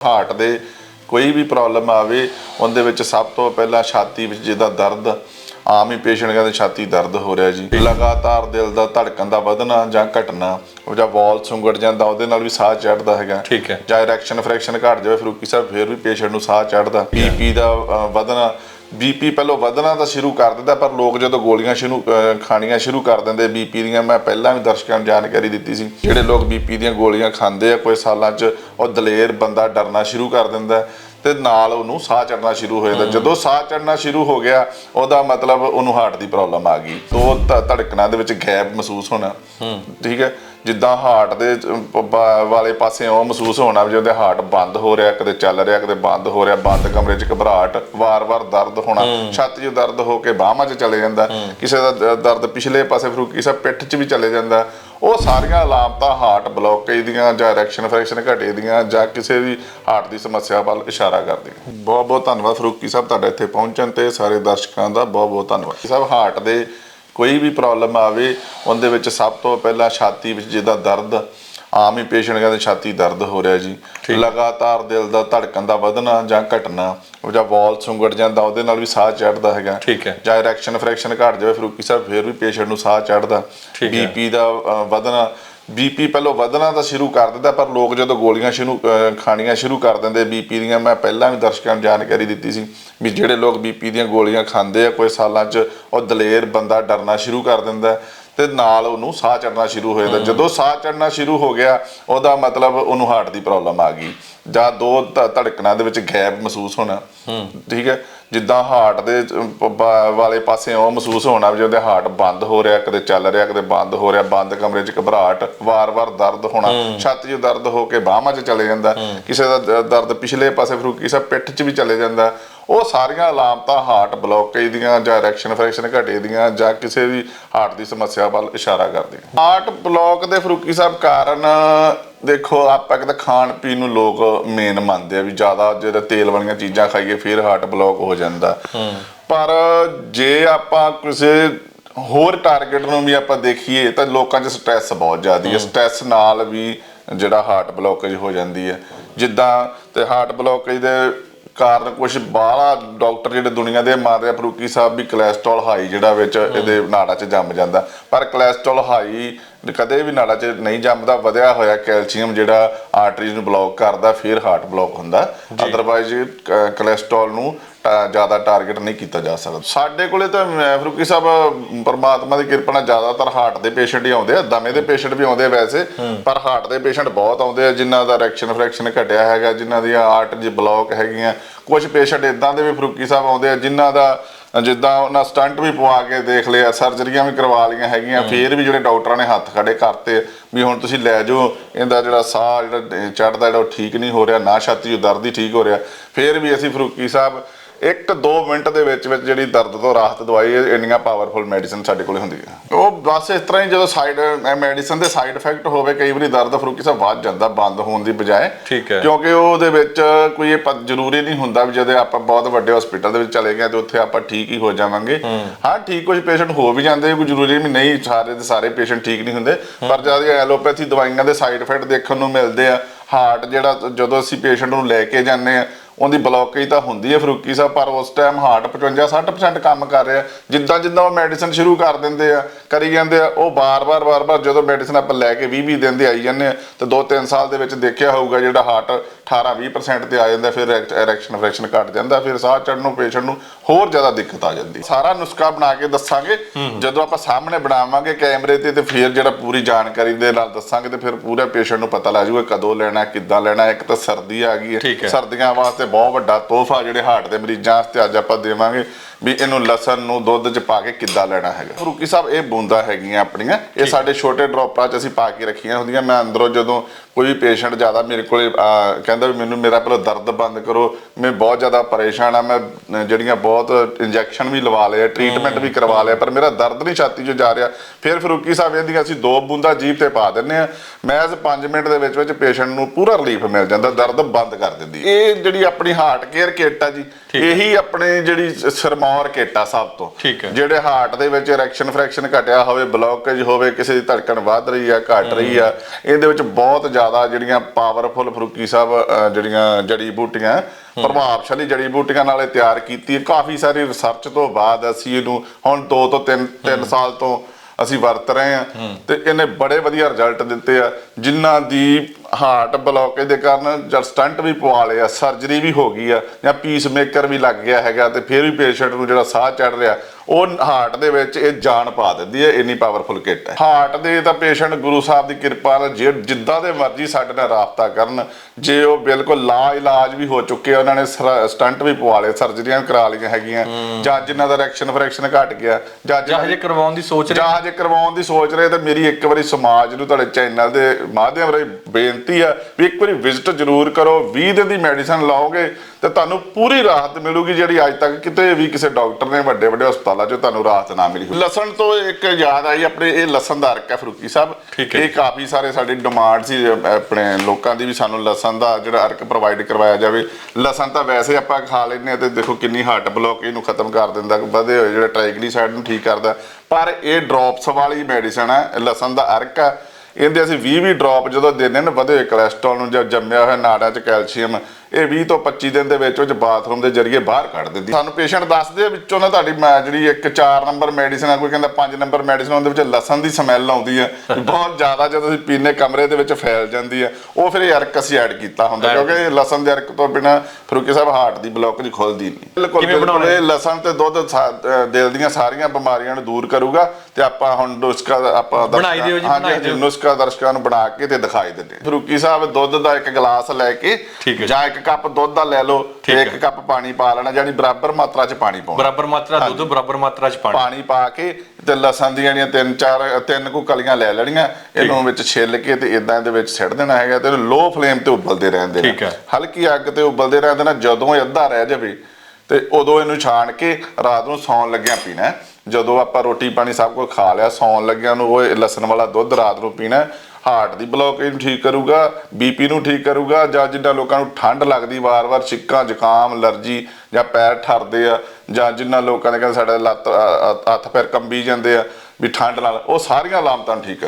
Heart ਦੇ ਕੋਈ ਵੀ problem ਆਵੇ ਉਹਦੇ ਵਿੱਚ ਸਭ ਤੋਂ ਪਹਿਲਾਂ ਛਾਤੀ ਵਿੱਚ ਜਿਹਦਾ ਦਰਦ ਆਮ ਹੀ ਪੇਸ਼ੈਂਟ ਕਹਿੰਦੇ ਛਾਤੀ ਦਰਦ ਹੋ ਰਿਹਾ ਜੀ। ਲਗਾਤਾਰ ਦਿਲ ਦਾ ਧੜਕਣ ਦਾ ਵਧਣਾ ਜਾਂ ਘਟਣਾ ਉਹ ਜਾਂ ਵਾਲ ਸੁੰਗੜ ਜਾਂਦਾ ਉਹਦੇ ਨਾਲ ਵੀ ਸਾਹ ਚੜਦਾ ਹੈਗਾ। ਠੀਕ ਹੈ। ਜਾਂ ਇਰੈਕਸ਼ਨ ਫ੍ਰੈਕਸ਼ਨ ਘਟ ਜਾਵੇ ਫਰੂਕੀ ਸਾਹਿਬ ਫਿਰ ਵੀ ਪੇਸ਼ੈਂਟ ਨੂੰ ਸਾਹ ਚੜਦਾ ਬੀਪੀ ਦਾ ਵਧਣਾ ਬੀਪੀ ਪਹਿਲਾਂ ਵਧਣਾ ਤਾਂ ਸ਼ੁਰੂ ਕਰ ਦਿੰਦਾ, ਪਰ ਲੋਕ ਜਦੋਂ ਗੋਲੀਆਂ ਸ਼ੁਰੂ ਖਾਣੀਆਂ ਸ਼ੁਰੂ ਕਰ ਦਿੰਦੇ ਬੀਪੀ ਦੀਆਂ, ਮੈਂ ਪਹਿਲਾਂ ਵੀ ਦਰਸ਼ਕਾਂ ਨੂੰ ਜਾਣਕਾਰੀ ਦਿੱਤੀ ਸੀ, ਜਿਹੜੇ ਲੋਕ ਬੀਪੀ ਦੀਆਂ ਗੋਲੀਆਂ ਖਾਂਦੇ ਆ ਕੋਈ ਸਾਲਾਂ 'ਚ ਉਹ ਦਲੇਰ ਬੰਦਾ ਡਰਨਾ ਸ਼ੁਰੂ ਕਰ ਦਿੰਦਾ। ਤੇ ਨਾਲ ਉਹਨੂੰ ਸਾਹ ਚੜਨਾ ਸ਼ੁਰੂ ਹੋ। ਜਾਂਦਾ ਜਦੋਂ ਸਾਹ ਚੜਨਾ ਸ਼ੁਰੂ ਹੋ ਗਿਆ ਉਹਦਾ ਮਤਲਬ ਉਹਨੂੰ ਹਾਰਟ ਦੀ ਪ੍ਰੋਬਲਮ ਆ ਗਈ। ਧ- ਧੜਕਣਾਂ ਦੇ ਵਿੱਚ ਗੈਪ ਮਹਿਸੂਸ ਹੋਣਾ। ਠੀਕ ਹੈ? ਜਿੱਦਾਂ ਹਾਰਟ ਦੇ ਵਾਲੇ ਪਾਸੇ ਉਹ ਮਹਿਸੂਸ ਹੋਣਾ ਵੀ ਉਹਦੇ ਹਾਰਟ ਬੰਦ ਹੋ ਰਿਹਾ ਕਦੇ ਚੱਲ ਰਿਹਾ ਕਦੇ ਬੰਦ ਹੋ ਰਿਹਾ। ਬੰਦ ਕਮਰੇ 'ਚ ਘਬਰਾਹਟ ਵਾਰ-ਵਾਰ ਦਰਦ ਹੋਣਾ। ਛਾਤੀ 'ਚ ਦਰਦ ਹੋ ਕੇ ਬਾਹਾਂ 'ਚ ਚਲੇ ਜਾਂਦਾ। ਕਿਸੇ ਦਾ ਦਰਦ ਪਿਛਲੇ ਪਾਸੇ ਫਰੂਕੀ ਸਾਹਿਬ ਪਿੱਠ 'ਚ ਵੀ ਚਲੇ ਜਾਂਦਾ। ਉਹ ਸਾਰੀਆਂ ਅਲਾਮਤਾਂ ਹਾਰਟ ਬਲੌਕੇਜ ਦੀਆਂ ਜਾਂ ਇਰੈਕਸ਼ਨ ਫ੍ਰੈਕਸ਼ਨ ਘਟੇ ਦੀਆਂ ਜਾਂ ਕਿਸੇ ਵੀ ਹਾਰਟ ਦੀ ਸਮੱਸਿਆ ਵੱਲ ਇਸ਼ਾਰਾ ਕਰਦੀਆਂ ਬਹੁਤ ਬਹੁਤ ਧੰਨਵਾਦ ਫਰੂਕੀ ਸਾਹਿਬ ਤੁਹਾਡਾ ਇੱਥੇ ਪਹੁੰਚਣ ਤੇ, ਸਾਰੇ ਦਰਸ਼ਕਾਂ ਦਾ ਬਹੁਤ ਬਹੁਤ ਧੰਨਵਾਦ। ਸਾਹਿਬ ਹਾਰਟ ਦੇ ਕੋਈ ਵੀ ਪ੍ਰੋਬਲਮ ਆਵੇ, ਉਹਦੇ ਵਿੱਚ ਸਭ ਤੋਂ ਪਹਿਲਾਂ ਛਾਤੀ ਵਿੱਚ ਜਿਹਦਾ ਦਰਦ ਆਮ ਹੀ ਪੇਸ਼ੈਂਟ ਕਹਿੰਦੇ ਛਾਤੀ ਦਰਦ ਹੋ ਰਿਹਾ ਜੀ। ਲਗਾਤਾਰ ਦਿਲ ਦਾ ਧੜਕਣ ਦਾ ਵਧਣਾ ਜਾਂ ਘਟਣਾ ਉਹ ਜਾਂ ਵਾਲ ਸੁੰਗੜ ਜਾਂਦਾ ਉਹਦੇ ਨਾਲ ਵੀ ਸਾਹ ਚੜਦਾ ਹੈਗਾ। ਠੀਕ ਹੈ। ਜਾਂ ਇਰੈਕਸ਼ਨ ਫ੍ਰੈਕਸ਼ਨ ਘਟ ਜਾਵੇ ਫਰੂਕੀ ਸਾਹਿਬ ਫਿਰ ਵੀ ਪੇਸ਼ੈਂਟ ਨੂੰ ਸਾਹ ਚੜਦਾ। ਬੀਪੀ ਦਾ ਵਧਣਾ ਬੀਪੀ ਪਹਿਲਾਂ ਵਧਣਾ ਤਾਂ ਸ਼ੁਰੂ ਕਰ ਦਿੰਦਾ ਪਰ ਲੋਕ ਜਦੋਂ ਗੋਲੀਆਂ ਸ਼ੁਰੂ ਖਾਣੀਆਂ ਸ਼ੁਰੂ ਕਰ ਦਿੰਦੇ ਬੀਪੀ ਦੀਆਂ ਮੈਂ ਪਹਿਲਾਂ ਵੀ ਦਰਸ਼ਕਾਂ ਨੂੰ ਜਾਣਕਾਰੀ ਦਿੱਤੀ ਸੀ ਵੀ ਜਿਹੜੇ ਲੋਕ ਬੀਪੀ ਦੀਆਂ ਗੋਲੀਆਂ ਖਾਂਦੇ ਆ ਕੋਈ ਸਾਲਾਂ 'ਚ ਉਹ ਦਲੇਰ ਬੰਦਾ ਡਰਨਾ ਸ਼ੁਰੂ ਕਰ ਦਿੰਦਾ। ਤੇ ਨਾਲ ਉਹਨੂੰ ਸਾਹ ਚੜਨਾ ਸ਼ੁਰੂ ਹੋ ਜਾਂਦਾ। ਜਦੋਂ ਸਾਹ ਚੜਨਾ ਸ਼ੁਰੂ ਹੋ ਗਿਆ ਉਹਦਾ ਮਤਲਬ ਉਹਨੂੰ ਹਾਰਟ ਦੀ ਪ੍ਰੋਬਲਮ ਆ ਗਈ। ਜਾਂ ਦੋ ਧੜਕਣਾਂ ਦੇ ਵਿੱਚ ਗੈਪ ਮਹਿਸੂਸ ਹੋਣਾ। ਠੀਕ ਹੈ? ਜਿੱਦਾਂ ਹਾਰਟ ਦੇ ਵਾਲੇ ਪਾਸੇ ਉਹ ਮਹਿਸੂਸ ਹੋਣਾ ਵੀ ਉਹਦੇ ਹਾਰਟ ਬੰਦ ਹੋ ਰਿਹਾ ਕਦੇ ਚੱਲ ਰਿਹਾ ਕਦੇ ਬੰਦ ਹੋ ਰਿਹਾ। ਬੰਦ ਕਮਰੇ 'ਚ ਘਬਰਾਹਟ ਵਾਰ-ਵਾਰ ਦਰਦ ਹੋਣਾ। ਛਾਤੀ 'ਚ ਦਰਦ ਹੋ ਕੇ ਬਾਹਾਂ 'ਚ ਚਲੇ ਜਾਂਦਾ। ਕਿਸੇ ਦਾ ਦਰਦ ਪਿਛਲੇ ਪਾਸੇ ਫਰੂਕੀ ਸਾਹਿਬ ਪਿੱਠ 'ਚ ਵੀ ਚਲੇ ਜਾਂਦਾ। ਉਹ ਸਾਰੀਆਂ ਅਲਾਮਤਾਂ ਹਾਰਟ ਬਲੌਕੇਜ ਦੀਆਂ ਜਾਂ ਇਰੈਕਸ਼ਨ ਫ੍ਰੈਕਸ਼ਨ ਘਟੇ ਦੀਆਂ ਜਾਂ ਕਿਸੇ ਵੀ ਹਾਰਟ ਦੀ ਸਮੱਸਿਆ ਵੱਲ ਇਸ਼ਾਰਾ ਕਰਦੀਆਂ। ਹਾਰਟ ਬਲੌਕ ਦੇ ਫਰੂਕੀ ਸਾਹਿਬ ਕਾਰਨ ਦੇਖੋ ਆਪਾਂ ਕਿਤੇ ਖਾਣ ਪੀਣ ਨੂੰ ਲੋਕ ਮੇਨ ਮੰਨਦੇ ਆ ਵੀ ਜ਼ਿਆਦਾ ਜਿਹੜਾ ਤੇਲ ਵਾਲੀਆਂ ਚੀਜ਼ਾਂ ਖਾਈਏ ਫਿਰ ਹਾਰਟ ਬਲੌਕ ਹੋ ਜਾਂਦਾ। ਪਰ ਜੇ ਆਪਾਂ ਕਿਸੇ ਹੋਰ ਟਾਰਗੇਟ ਨੂੰ ਵੀ ਆਪਾਂ ਦੇਖੀਏ ਤਾਂ ਲੋਕਾਂ 'ਚ ਸਟ੍ਰੈਸ ਬਹੁਤ ਜ਼ਿਆਦੀ ਹੈ। ਸਟ੍ਰੈਸ ਨਾਲ ਵੀ ਜਿਹੜਾ ਹਾਰਟ ਬਲੌਕੇਜ ਹੋ ਜਾਂਦੀ ਹੈ ਜਿੱਦਾਂ ਤੇ ਹਾਰਟ ਬਲੌਕੇਜ ਦੇ ਕਾਰਨ ਕੁਝ ਬਾਹਲਾ ਡਾਕਟਰ ਜਿਹੜੇ ਦੁਨੀਆ ਦੇ ਮਾਰਦੇ ਆ ਫਰੂਕੀ ਸਾਹਿਬ ਵੀ ਕੋਲੇਸਟ੍ਰੋਲ ਹਾਈ ਜਿਹੜਾ ਵਿੱਚ ਇਹਦੇ ਨਾੜਾਂ 'ਚ ਜੰਮ ਜਾਂਦਾ। ਪਰ ਕੋਲੇਸਟ੍ਰੋਲ ਹਾਈ ਕਦੇ ਵੀ ਨਾੜਾਂ 'ਚ ਨਹੀਂ ਜੰਮਦਾ ਵਧਿਆ ਹੋਇਆ ਕੈਲਸ਼ੀਅਮ ਜਿਹੜਾ ਆਰਟਰੀਜ਼ ਨੂੰ ਬਲੌਕ ਕਰਦਾ ਫਿਰ ਹਾਰਟ ਬਲੌਕ ਹੁੰਦਾ। ਅਦਰਵਾਈਜ਼ ਕੋਲੇਸਟ੍ਰੋਲ ਨੂੰ ਜ਼ਿਆਦਾ ਟਾਰਗੇਟ ਨਹੀਂ ਕੀਤਾ ਜਾ ਸਕਦਾ। ਸਾਡੇ ਕੋਲੇ ਤਾਂ ਫਰੂਕੀ ਸਾਹਿਬ ਪਰਮਾਤਮਾ ਦੀ ਕਿਰਪਾ ਨਾਲ ਜ਼ਿਆਦਾਤਰ ਹਾਰਟ ਦੇ ਪੇਸ਼ੈਂਟ ਹੀ ਆਉਂਦੇ ਆ। ਦਮੇ ਦੇ ਪੇਸ਼ੈਂਟ ਵੀ ਆਉਂਦੇ ਆ ਵੈਸੇ ਪਰ ਹਾਰਟ ਦੇ ਪੇਸ਼ੈਂਟ ਬਹੁਤ ਆਉਂਦੇ ਆ ਜਿਨ੍ਹਾਂ ਦਾ ਇਰੈਕਸ਼ਨ ਫ੍ਰੈਕਸ਼ਨ ਘਟਿਆ ਹੈਗਾ ਜਿਨ੍ਹਾਂ ਦੀਆਂ ਆਰਟਰੀ ਬਲੌਕ ਹੈਗੀਆਂ। ਕੁਝ ਪੇਸ਼ੈਂਟ ਇਦਾਂ ਦੇ ਵੀ ਫਰੂਕੀ ਸਾਹਿਬ ਆਉਂਦੇ ਆ ਜਿਨ੍ਹਾਂ ਦਾ ਜਿੱਦਾਂ ਉਹਨਾਂ ਸਟੰਟ ਵੀ ਪਵਾ ਕੇ ਦੇਖ ਲਿਆ ਸਰਜਰੀਆਂ ਵੀ ਕਰਵਾ ਲਈਆਂ ਹੈਗੀਆਂ। ਫੇਰ ਵੀ ਜਿਹੜੇ ਡਾਕਟਰਾਂ ਨੇ ਹੱਥ ਖੜੇ ਕਰਤੇ ਵੀ ਹੁਣ ਤੁਸੀਂ ਲੈ ਜਾਓ ਇਹਦਾ ਜਿਹੜਾ ਸਾਹ ਜਿਹੜਾ ਚੜਦਾ ਜਿਹੜਾ ਉਹ ਠੀਕ ਨਹੀਂ ਹੋ ਰਿਹਾ ਨਾ ਛਾਤੀ 'ਚ ਦਰਦ ਹੀ ਠੀਕ ਹੋ ਰਿਹਾ। ਫੇਰ ਵੀ ਅਸੀਂ ਫਰੂਕੀ ਸਾਹਿਬ 1-2 ਮਿੰਟ ਦੇ ਵਿੱਚ ਵਿੱਚ ਜਿਹੜੀ ਦਰਦ ਤੋਂ ਰਾਹਤ ਦਵਾਈ ਇੰਨੀਆਂ ਪਾਵਰਫੁਲ ਮੈਡੀਸਨ ਸਾਡੇ ਕੋਲੇ ਹੁੰਦੀ ਹੈ। ਉਹ ਬਸ ਇਸ ਤਰ੍ਹਾਂ ਹੀ ਜਦੋਂ ਸਾਈਡ ਮੈਡੀਸਨ ਦੇ ਸਾਈਡ ਇਫੈਕਟ ਹੋਵੇ ਕਈ ਵਾਰੀ ਦਰਦ ਫਰੂਕੀ ਸਾਹਿਬ ਵੱਧ ਜਾਂਦਾ ਬੰਦ ਹੋਣ ਦੀ ਬਜਾਏ। ਠੀਕ ਹੈ। ਕਿਉਂਕਿ ਉਹਦੇ ਵਿੱਚ ਕੋਈ ਇਹ ਜ਼ਰੂਰੀ ਨਹੀਂ ਹੁੰਦਾ ਵੀ ਜਦੋਂ ਆਪਾਂ ਬਹੁਤ ਵੱਡੇ ਹਸਪੀਟਲ ਦੇ ਵਿੱਚ ਚਲੇ ਗਏ ਤੇ ਉੱਥੇ ਆਪਾਂ ਠੀਕ ਹੀ ਹੋ ਜਾਵਾਂਗੇ। ਹਾਂ। ਠੀਕ ਕੁਝ ਪੇਸ਼ੈਂਟ ਹੋ ਵੀ ਜਾਂਦੇ ਕੋਈ ਜ਼ਰੂਰੀ ਵੀ ਨਹੀਂ ਸਾਰੇ ਦੇ ਸਾਰੇ ਪੇਸ਼ੈਂਟ ਠੀਕ ਨਹੀਂ ਹੁੰਦੇ। ਪਰ ਜਦ ਐਲੋਪੈਥੀ ਦਵਾਈਆਂ ਦੇ ਸਾਈਡ ਇਫੈਕਟ ਦੇਖਣ ਨੂੰ ਮਿਲਦੇ ਆ ਹਾਰਟ ਜਿਹੜਾ ਜਦੋਂ ਅਸੀਂ ਪੇਸ਼ੈਂਟ ਨੂੰ ਲੈ ਕੇ ਜਾਂਦੇ ਆ ਉਹਦੀ ਬਲੌਕੇਜ ਤਾਂ ਹੁੰਦੀ ਹੈ ਫਰੂਕੀ ਸਾਹਿਬ, ਪਰ ਉਸ ਟਾਈਮ ਹਾਰਟ 55 60% ਕੰਮ ਕਰ ਰਿਹਾ। ਜਿੱਦਾਂ ਜਿੱਦਾਂ ਉਹ ਮੈਡੀਸਨ ਸ਼ੁਰੂ ਕਰ ਦਿੰਦੇ ਆ, ਕਰੀ ਜਾਂਦੇ ਆ, ਉਹ ਬਾਰ-ਬਾਰ ਬਾਰ-ਬਾਰ ਜਦੋਂ ਮੈਡੀਸਨ ਆਪਾਂ ਲੈ ਕੇ 20-20 ਦਿਨ ਦੇ ਆਈ ਜਾਂਦੇ ਆ, ਤੇ 2-3 ਸਾਲ ਦੇ ਵਿੱਚ ਦੇਖਿਆ ਹੋਊਗਾ ਜਿਹੜਾ ਹਾਰਟ 18-20% ਤੇ ਆ ਜਾਂਦਾ ਫਿਰ ਇਰੈਕਸ਼ਨ ਫ੍ਰੈਕਸ਼ਨ ਘਟ ਜਾਂਦਾ ਫਿਰ ਸਾਹ ਚੜਨ ਨੂੰ ਪੇਸ਼ੈਂਟ ਨੂੰ ਹੋਰ ਜ਼ਿਆਦਾ ਦਿੱਕਤ ਆ ਜਾਂਦੀ। ਸਾਰਾ ਨੁਸਖਾ ਬਣਾ ਕੇ ਦੱਸਾਂਗੇ। ਜਦੋਂ ਆਪਾਂ ਸਾਹਮਣੇ ਬਣਾਵਾਂਗੇ ਕੈਮਰੇ ਤੇ ਤੇ ਫਿਰ ਜਿਹੜਾ ਪੂਰੀ ਜਾਣਕਾਰੀ ਦੇ ਨਾਲ ਦੱਸਾਂਗੇ ਤੇ ਫਿਰ ਪੂਰੇ ਪੇਸ਼ੈਂਟ ਨੂੰ ਪਤਾ ਲੱਗ ਜਾਊਗਾ ਕਦੋਂ ਲੈਣਾ ਕਿੱਦਾਂ ਲੈਣਾ। ਇੱਕ ਤਾਂ ਸਰਦੀ ਆ ਗਈ ਹੈ। ਸਰਦੀਆਂ ਵਾਸਤੇ ਬਹੁਤ ਵੱਡਾ ਤੋਹਫਾ ਜਿਹੜੇ ਹਾਰਟ ਦੇ ਮਰੀਜ਼ਾਂ ਵਾਸਤੇ ਅੱਜ ਆਪਾਂ ਦੇਵਾਂਗੇ। ਵੀ ਇਹਨੂੰ ਲਸਣ ਨੂੰ ਦੁੱਧ 'ਚ ਪਾ ਕੇ ਕਿੱਦਾਂ ਲੈਣਾ ਹੈਗਾ। ਫਰੂਕੀ ਸਾਹਿਬ ਇਹ ਬੂੰਦਾਂ ਹੈਗੀਆਂ ਆਪਣੀਆਂ। ਇਹ ਸਾਡੇ ਛੋਟੇ ਡ੍ਰੌਪਰਾਂ 'ਚ ਅਸੀਂ ਪਾ ਕੇ ਰੱਖੀਆਂ ਹੁੰਦੀਆਂ। ਮੈਂ ਅੰਦਰੋਂ ਜਦੋਂ ਕੋਈ ਵੀ ਪੇਸ਼ੈਂਟ ਜ਼ਿਆਦਾ ਮੇਰੇ ਕੋਲੇ ਕਹਿੰਦਾ ਵੀ ਮੈਨੂੰ ਮੇਰਾ ਪਹਿਲਾਂ ਦਰਦ ਬੰਦ ਕਰੋ ਮੈਂ ਬਹੁਤ ਜ਼ਿਆਦਾ ਪਰੇਸ਼ਾਨ ਆ। ਮੈਂ ਜਿਹੜੀਆਂ ਬਹੁਤ ਇੰਜੈਕਸ਼ਨ ਵੀ ਲਵਾ ਲਏ ਟ੍ਰੀਟਮੈਂਟ ਵੀ ਕਰਵਾ ਲਿਆ ਪਰ ਮੇਰਾ ਦਰਦ ਨਹੀਂ ਛਾਤੀ 'ਚ ਜਾ ਰਿਹਾ। ਫਿਰ ਫਰੂਕੀ ਸਾਹਿਬ ਇਹਦੀਆਂ ਅਸੀਂ ਦੋ ਬੂੰਦਾਂ ਜੀਭ ਤੇ ਪਾ ਦਿੰਨੇ ਆ। ਮੈਜ਼ 5 ਮਿੰਟ ਦੇ ਵਿੱਚ ਵਿੱਚ ਪੇਸ਼ੈਂਟ ਨੂੰ ਪੂਰਾ ਰਿਲੀਫ ਮਿਲ ਜਾਂਦਾ ਦਰਦ ਬੰਦ ਕਰ ਦਿੰਦੀ। ਇਹ ਜਿਹੜੀ ਆਪਣੀ ਹਾਰਟ ਕੇਅਰ ਕਿੱਟ ਆ ਜੀ ਇਹੀ ਆਪਣੇ ਜਿਹੜੀ ਸਰਮੌਰ ਕਿੱਟ ਆ ਸਭ ਤੋਂ। ਠੀਕ ਹੈ। ਜਿਹੜੇ ਹਾਰਟ ਦੇ ਵਿੱਚ ਇਰੈਕਸ਼ਨ ਫ੍ਰੈਕਸ਼ਨ ਘਟਿਆ ਹੋਵੇ ਬਲੌਕੇਜ ਹੋਵੇ ਕਿਸੇ ਦੀ ਧੜਕਣ ਵੱਧ ਰਹੀ ਆ ਘਟ ਰਹੀ ਆ ਇਹਦੇ ਵਿੱਚ ਬਹੁਤ ਜ਼ਿਆਦਾ ਜਿਹੜੀਆਂ ਪਾਵਰਫੁਲ ਫਰੂਕੀ ਸਾਹਿਬ ਜਿਹੜੀਆਂ ਜੜੀ ਬੂਟੀਆਂ ਪ੍ਰਭਾਵਸ਼ਾਲੀ ਜੜੀ ਬੂਟੀਆਂ ਨਾਲੇ ਤਿਆਰ ਕੀਤੀ ਹੈ। ਕਾਫੀ ਸਾਰੀ ਰਿਸਰਚ ਤੋਂ ਬਾਅਦ ਅਸੀਂ ਇਹਨੂੰ ਹੁਣ 2 ਤੋਂ 3 3 ਸਾਲ ਤੋਂ ਅਸੀਂ ਵਰਤ ਰਹੇ ਹਾਂ ਤੇ ਇਹਨੇ ਬੜੇ ਵਧੀਆ ਰਿਜ਼ਲਟ ਦਿੱਤੇ ਆ। ਜਿਨ੍ਹਾਂ ਦੀ ਹਾਰਟ ਬਲੌਕੇਜ ਦੇ ਕਾਰਨ ਜਦ ਸਟੰਟ ਵੀ ਪਵਾ ਲਿਆ ਸਰਜਰੀ ਵੀ ਹੋ ਗਈ ਆ ਜਾਂ ਪੀਸ ਮੇਕਰ ਵੀ ਲੱਗ ਗਿਆ ਹੈਗਾ ਤੇ ਫਿਰ ਵੀ ਪੇਸ਼ੈਂਟ ਨੂੰ ਜਿਹੜਾ ਸਾਹ ਚੜ ਰਿਹਾ ਉਹ ਹਾਰਟ ਦੇ ਵਿੱਚ ਇਹ ਜਾਨ ਪਾ ਦਿੰਦੀ ਹੈ ਇੰਨੀ ਪਾਵਰਫੁਲ ਕਿੱਟ ਹੈ। ਹਾਰਟ ਦੇ ਤਾਂ ਪੇਸ਼ੈਂਟ ਗੁਰੂ ਸਾਹਿਬ ਦੀ ਕਿਰਪਾ ਨਾਲ ਜੇ ਜਿੱਦਾਂ ਦੇ ਮਰਜ਼ੀ ਸਾਡੇ ਨਾਲ ਰਾਬਤਾ ਕਰਨ ਜੇ ਉਹ ਬਿਲਕੁਲ ਲਾ ਇਲਾਜ ਵੀ ਹੋ ਚੁੱਕੇ ਆ ਉਹਨਾਂ ਨੇ ਸਟੰਟ ਵੀ ਪਵਾ ਲਏ ਸਰਜਰੀਆਂ ਕਰਾ ਲਈਆਂ ਹੈਗੀਆਂ ਜਾਂ ਜਿਨ੍ਹਾਂ ਦਾ ਰਿਐਕਸ਼ਨ ਫ੍ਰੈਕਸ਼ਨ ਘਟ ਗਿਆ ਜਾਂ ਜਾਂ ਹਜੇ ਕਰਵਾਉਣ ਦੀ ਸੋਚ ਰਹੇ ਜਾਂ ਜੇ ਕਰਵਾਉਣ ਦੀ ਸੋਚ ਰਹੇ ਤਾਂ ਮੇਰੀ ਇੱਕ ਵਾਰੀ ਸਮਾਜ ਨੂੰ ਤੁਹਾਡੇ ਚੈਨਲ ਦੇ ਮਾਧਿਅਮ ਰਾਹੀਂ ਬੇਨਤੀ ਆ ਵੀ ਇੱਕ ਵਾਰੀ ਵਿਜ਼ਿਟ ਜ਼ਰੂਰ ਕਰੋ 20 ਦਿਨ ਦੀ ਮੈਡੀਸਨ ਲਾਓਗੇ ਤੇ ਤੁਹਾਨੂੰ ਪੂਰੀ ਰਾਹਤ ਮਿਲੂਗੀ ਜਿਹੜੀ ਅੱਜ ਤੱਕ ਕਿਤੇ ਵੀ ਕਿਸੇ ਡਾਕਟਰ ਨੇ ਵੱਡੇ ਵੱਡੇ ਹਸਪਤਾਲਾਂ 'ਚ ਤੁਹਾਨੂੰ ਰਾਹਤ ਨਾ ਮਿਲੀ ਹੋਵੇ। ਲਸਣ ਤੋਂ ਇੱਕ ਯਾਦ ਆਈ ਆਪਣੇ ਇਹ ਲਸਣ ਦਾ ਅਰਕ ਹੈ ਫਰੂਕੀ ਸਾਹਿਬ ਹੈ। ਇਹ ਕਾਫੀ ਸਾਰੇ ਸਾਡੀ ਡਿਮਾਂਡ ਸੀ ਆਪਣੇ ਲੋਕਾਂ ਦੀ ਵੀ ਸਾਨੂੰ ਲਸਣ ਦਾ ਜਿਹੜਾ ਅਰਕ ਪ੍ਰੋਵਾਈਡ ਕਰਵਾਇਆ ਜਾਵੇ ਲਸਣ ਤਾਂ ਵੈਸੇ ਆਪਾਂ ਖਾ ਲੈਂਦੇ ਆ ਤੇ ਦੇਖੋ ਕਿੰਨੀ ਹਾਰਟ ਬਲੋਕ ਇਹਨੂੰ ਖਤਮ ਕਰ ਦਿੰਦਾ ਵਧੇ ਹੋਏ ਜਿਹੜੇ ਟ੍ਰਾਈਗਲੀਸਾਈਡ ਨੂੰ ਠੀਕ ਕਰਦਾ ਪਰ ਇਹ ਡ੍ਰੌਪਸ ਵਾਲੀ ਮੈਡੀਸਨ ਹੈ ਲਸਣ ਦਾ ਅਰਕ ਆ ਇਹਦੇ ਅਸੀਂ 20 20 ਡ੍ਰੌਪ ਜਦੋਂ ਦਿੰਦੇ ਨੇ, ਵਧੇ ਹੋਏ ਕੋਲੇਸਟ੍ਰੋਲ ਨੂੰ ਜਾਂ ਜੰਮਿਆ ਹੋਇਆ ਨਾੜਾਂ 'ਚ ਕੈਲਸ਼ੀਅਮ ਇਹ 20 ਤੋਂ 25 ਦਿਨ ਦੇ ਵਿੱਚ ਵਿੱਚ ਬਾਥਰੂਮ ਦੇ ਜ਼ਰੀਏ ਬਾਹਰ ਕੱਢ ਦਿੰਦੀ ਸਾਨੂੰ ਪੇਸ਼ੈਂਟ ਦੱਸਦੇ ਆ ਵਿੱਚੋਂ ਨਾ ਤੁਹਾਡੀ ਮੈਂ ਜਿਹੜੀ ਇੱਕ 4 ਨੰਬਰ ਮੈਡੀਸਨ ਆ ਕੋਈ ਕਹਿੰਦਾ 5 ਨੰਬਰ ਮੈਡੀਸਨ ਉਹਦੇ ਵਿੱਚ ਲਸਣ ਦੀ ਸਮੈਲ ਆਉਂਦੀ ਹੈ ਬਹੁਤ ਜ਼ਿਆਦਾ ਜਦੋਂ ਅਸੀਂ ਪੀਨੇ ਕਮਰੇ ਦੇ ਵਿੱਚ ਫੈਲ ਜਾਂਦੀ ਹੈ ਉਹ ਫਿਰ ਅਰਕ ਅਸੀਂ ਐਡ ਕੀਤਾ ਹੁੰਦਾ ਕਿਉਂਕਿ ਇਹ ਲਸਣ ਦੇ ਅਰਕ ਤੋਂ ਬਿਨਾ ਫਰੂਕੀ ਸਾਹਿਬ ਹਾਰਟ ਦੀ ਬਲੌਕ ਨਹੀਂ ਖੁੱਲਦੀ ਨਹੀਂ ਬਿਲਕੁਲ ਇਹ ਲਸਣ ਤੇ ਦੁੱਧ ਦਿਲ ਦੀਆਂ ਸਾਰੀਆਂ ਬਿਮਾਰੀਆਂ ਨੂੰ ਦੂਰ ਕਰੂਗਾ ਤੇ ਆਪਾਂ ਹੁਣ ਨੁਸਖਾ ਆਪਾਂ ਬਣਾਈ ਦਿਓ ਜੀ, ਬਣਾਈ ਦਿਓ। ਨੁਸਖਾ ਦਰਸ਼ਕਾਂ ਨੂੰ ਬਣਾ ਕੇ ਤੇ ਦਿਖਾਈ ਦਿੰਦੇ। ਫਰੂਕੀ ਸਾਹਿਬ ਦੁੱਧ ਦਾ ਇੱਕ ਗਲਾਸ ਲੈ ਕੇ। ਜਾਂ ਇੱਕ ਕੱਪ ਦੁੱਧ ਦਾ ਲੈ ਲਓ ਤੇ। ਇੱਕ ਕੱਪ ਪਾਣੀ ਪਾ ਲੈਣਾ ਯਾਨੀ ਬਰਾਬਰ ਮਾਤਰਾ 'ਚ ਪਾਣੀ ਪਾਉਣਾ ਬਰਾਬਰ ਮਾਤਰਾ ਦੁੱਧ ਬਰਾਬਰ ਮਾਤਰਾ ਚ ਪਾਣੀ ਪਾਣੀ ਪਾ ਕੇ ਤੇ ਲਸਣ ਦੀਆਂ ਜਿਹੜੀਆਂ ਤਿੰਨ ਚਾਰ ਤਿੰਨ ਕੁ ਕਲੀਆਂ ਲੈ ਲੈਣੀਆਂ ਇਹਨੂੰ ਵਿੱਚ ਛਿੱਲ ਕੇ ਤੇ ਇਦਾਂ ਇਹਦੇ ਵਿੱਚ ਸਿੱਟ ਦੇਣਾ ਹੈਗਾ ਤੇ ਲੋ ਫਲੇਮ ਤੇ ਉਬਲਦੇ ਠੀਕ ਹੈ। ਹਲਕੀ ਅੱਗ ਤੇ ਉਬਲਦੇ ਰਹਿੰਦੇ ਨੇ ਜਦੋਂ ਇਹ ਅੱਧਾ ਰਹਿ ਜਾਵੇ ਤੇ ਉਦੋਂ ਇਹਨੂੰ ਛਾਣ ਕੇ ਰਾਤ ਨੂੰ ਸੌਣ ਲੱਗਿਆ ਪੀਣਾ। ਜਦੋਂ ਆਪਾਂ ਰੋਟੀ ਪਾਣੀ ਸਭ ਕੁਝ ਖਾ ਲਿਆ ਸੌਣ ਲੱਗਿਆ ਨੂੰ ਉਹ ਲਸਣ ਵਾਲਾ ਦੁੱਧ ਰਾਤ ਨੂੰ ਪੀਣਾ। ਹਾਰਟ ਦੀ ਬਲੌਕੇਜ ਨੂੰ ਠੀਕ ਕਰੂਗਾ ਬੀਪੀ ਨੂੰ ਠੀਕ ਕਰੂਗਾ, ਜਾਂ ਜਿੱਦਾਂ ਲੋਕਾਂ ਨੂੰ ਠੰਡ ਲੱਗਦੀ ਵਾਰ-ਵਾਰ, ਛਿੱਕਾਂ, ਜ਼ੁਕਾਮ, ਅਲਰਜੀ, ਜਾਂ ਪੈਰ ਠਰਦੇ ਆ, ਜਾਂ ਜਿੰਨਾ ਲੋਕਾਂ ਨੇ ਕਹਿੰਦੇ ਸਾਡੇ ਲੱਤ ਹੱਥ ਪੈਰ ਕੰਬੀ ਜਾਂਦੇ ਆ, ਵੀ ਠੰਡ ਨਾਲ, ਉਹ ਸਾਰੀਆਂ ਲਾਮਤਾਂ ਨੂੰ ਠੀਕ